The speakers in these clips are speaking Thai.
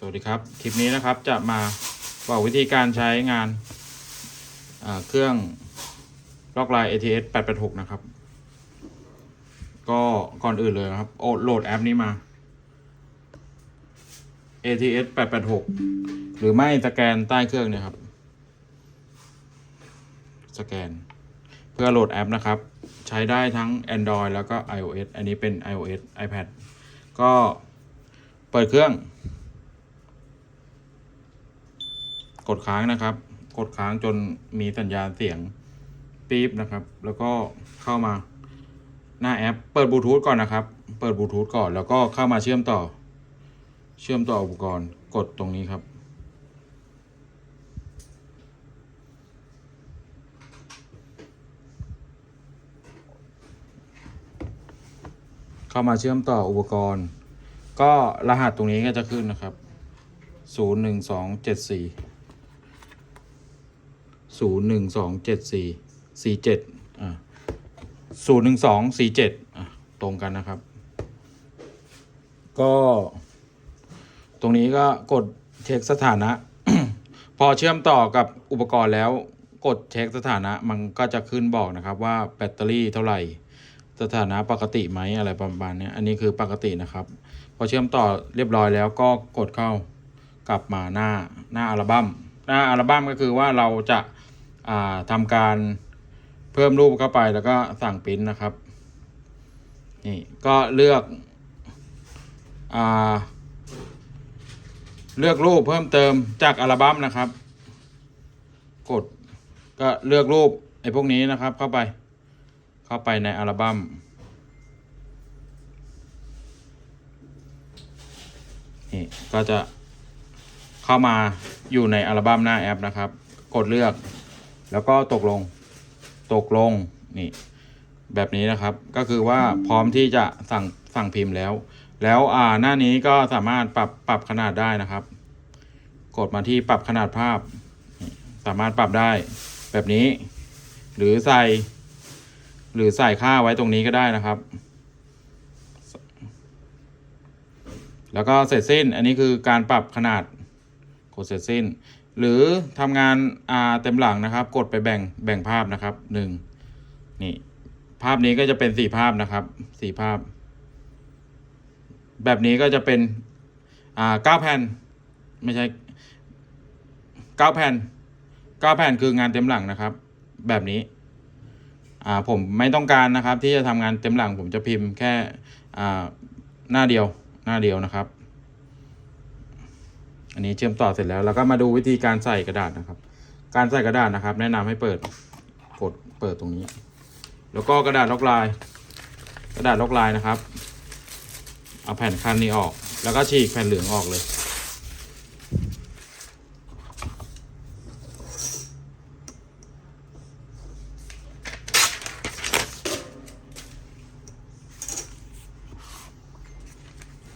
สวัสดีครับ คลิปนี้นะครับจะมาบอกวิธีการใช้งานเครื่องล็อกไลน์ ATS 886 นะครับ ก็ก่อนอื่นเลยนะครับโอโหลดแอปนี้มา ATS 886 หรือไม่สแกนใต้เครื่องเนี่ยครับ สแกน เพื่อโหลดแอปนะครับ ใช้ได้ทั้ง Android แล้วก็ iOS อันนี้เป็น iOS iPad ก็เปิดเครื่อง กดค้างนะครับ กดค้างจนมีสัญญาณเสียงปี๊บนะครับ แล้วก็เข้ามาหน้าแอป เปิดบลูทูธก่อนนะครับ เปิดบลูทูธก่อนแล้วก็เข้ามาเชื่อมต่อ เชื่อมต่ออุปกรณ์กดตรงนี้ครับ เข้ามาเชื่อมต่ออุปกรณ์ ก็รหัสตรงนี้ก็จะขึ้นนะครับ 01274 ศูนย์หนึ่งสองเจ็ดสี่สี่เจ็ดอ่าศูนย์หนึ่งสองสี่เจ็ดอะตรงกันนะครับ ก็ ตรงนี้ก็กดเช็คสถานะ พอเชื่อมต่อกับอุปกรณ์แล้วกดเช็คสถานะมันก็จะขึ้นบอกนะครับว่าแบตเตอรี่เท่าไหร่ สถานะปกติไหมอะไรประมาณเนี้ยอันนี้คือปกตินะครับ พอเชื่อมต่อเรียบร้อยแล้วก็กดเข้ากลับมาหน้าหน้าอัลบั้มหน้าอัลบั้มก็คือว่าเราจะ ทำการเพิ่มรูปเข้าไปแล้วก็สั่งปริ้นนะครับ นี่ก็เลือกอเลือกรูปเพิ่มเติมจากอัลบั้มนะครับ กดก็เลือกรูปไอ้พวกนี้นะครับ เข้าไป เข้าไปในอัลบั้มนี่ก็จะเข้ามาอยู่ในอัลบั้มหน้าแอปนะครับ กดเลือก แล้วก็ตกลงตกลงนี่แบบนี้นะครับ ก็คือว่าพร้อมที่จะสั่งสั่งพิมพ์แล้ว แล้วอ่าหน้านี้ก็สามารถปรับปรับขนาดได้นะครับ กดมาที่ปรับขนาดภาพ สามารถปรับได้ แบบนี้ หรือใส่ หรือใส่ค่าไว้ตรงนี้ก็ได้นะครับ แล้วก็เสร็จสิ้น อันนี้คือการปรับขนาดกดเสร็จสิ้น หรือทำงานอ่าเต็มหลังนะครับ กดไปแบ่งแบ่งภาพนะครับหนึ่งนี่ ภาพนี้ก็จะเป็นสี่ภาพนะครับสี่ภาพ แบบนี้ก็จะเป็นอ่าเก้าแผ่น ไม่ใช่เก้าแผ่นเก้าแผ่นคืองานเต็มหลังนะครับ แบบนี้อ่าผมไม่ต้องการนะครับ ที่จะทำงานเต็มหลัง ผมจะพิมพ์แค่อ่าหน้าเดียวหน้าเดียวนะครับ อันนี้เชื่อมต่อเสร็จแล้วเราก็มาดูวิธีการใส่กระดาษนะครับ การใส่กระดาษนะครับ แนะนำให้เปิดกดเปิดตรงนี้ แล้วก็กระดาษล็อกลาย กระดาษล็อกลายนะครับ เอาแผ่นคันนี้ออก แล้วก็ฉีกแผ่นเหลืองออกเลย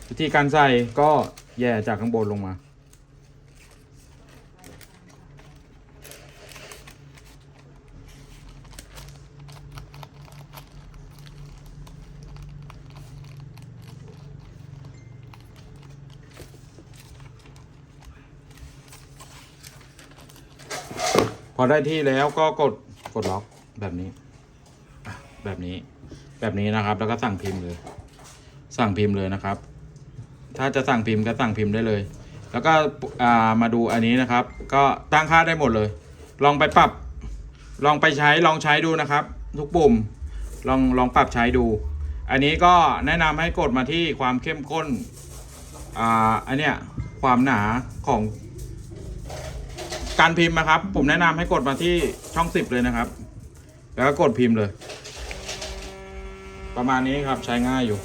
วิธีการใส่ก็แย่จากข้างบนลงมา อได้ที่แล้วก็กดกดล็อกแบบนี้ แบบนี้ แบบนี้นะครับ แล้วก็สั่งพิมพ์เลย สั่งพิมพ์เลยนะครับ ถ้าจะสั่งพิมพ์ก็สั่งพิมพ์ได้เลย แล้วก็อ่ามาดูอันนี้นะครับ ก็ตั้งค่าได้หมดเลย ลองไปปรับ ลองไปใช้ลองใช้ดูนะครับ ทุกปุ่มลองลองปรับใช้ดู อันนี้ก็แนะนำให้กดมาที่ความเข้มข้น อ่า อันเนี้ยความหนาของ การพิมพ์นะครับ ผมแนะนำให้กดมาที่ช่องสิบเลยนะครับ แล้วก็กดพิมพ์เลย ประมาณนี้ครับใช้ง่ายอยู่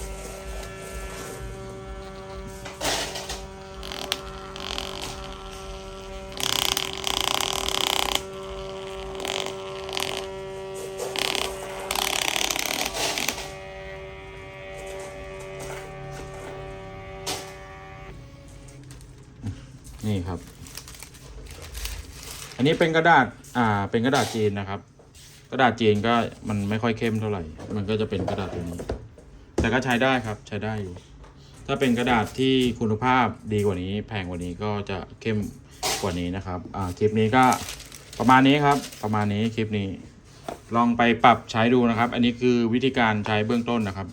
นี่ครับ อันนี้เป็นกระดาษ อ่า เป็นกระดาษจีนนะครับ กระดาษจีนก็มันไม่ค่อยเข้มเท่าไหร่ มันก็จะเป็นกระดาษตัวนี้ แต่ก็ใช้ได้ครับ ใช้ได้อยู่ ถ้าเป็นกระดาษที่คุณภาพดีกว่านี้ แพงกว่านี้ก็จะเข้มกว่านี้นะครับ อ่า คลิปนี้ก็ประมาณนี้ครับ ประมาณนี้คลิปนี้ ลองไปปรับใช้ดูนะครับ อันนี้คือวิธีการใช้เบื้องต้นนะครับ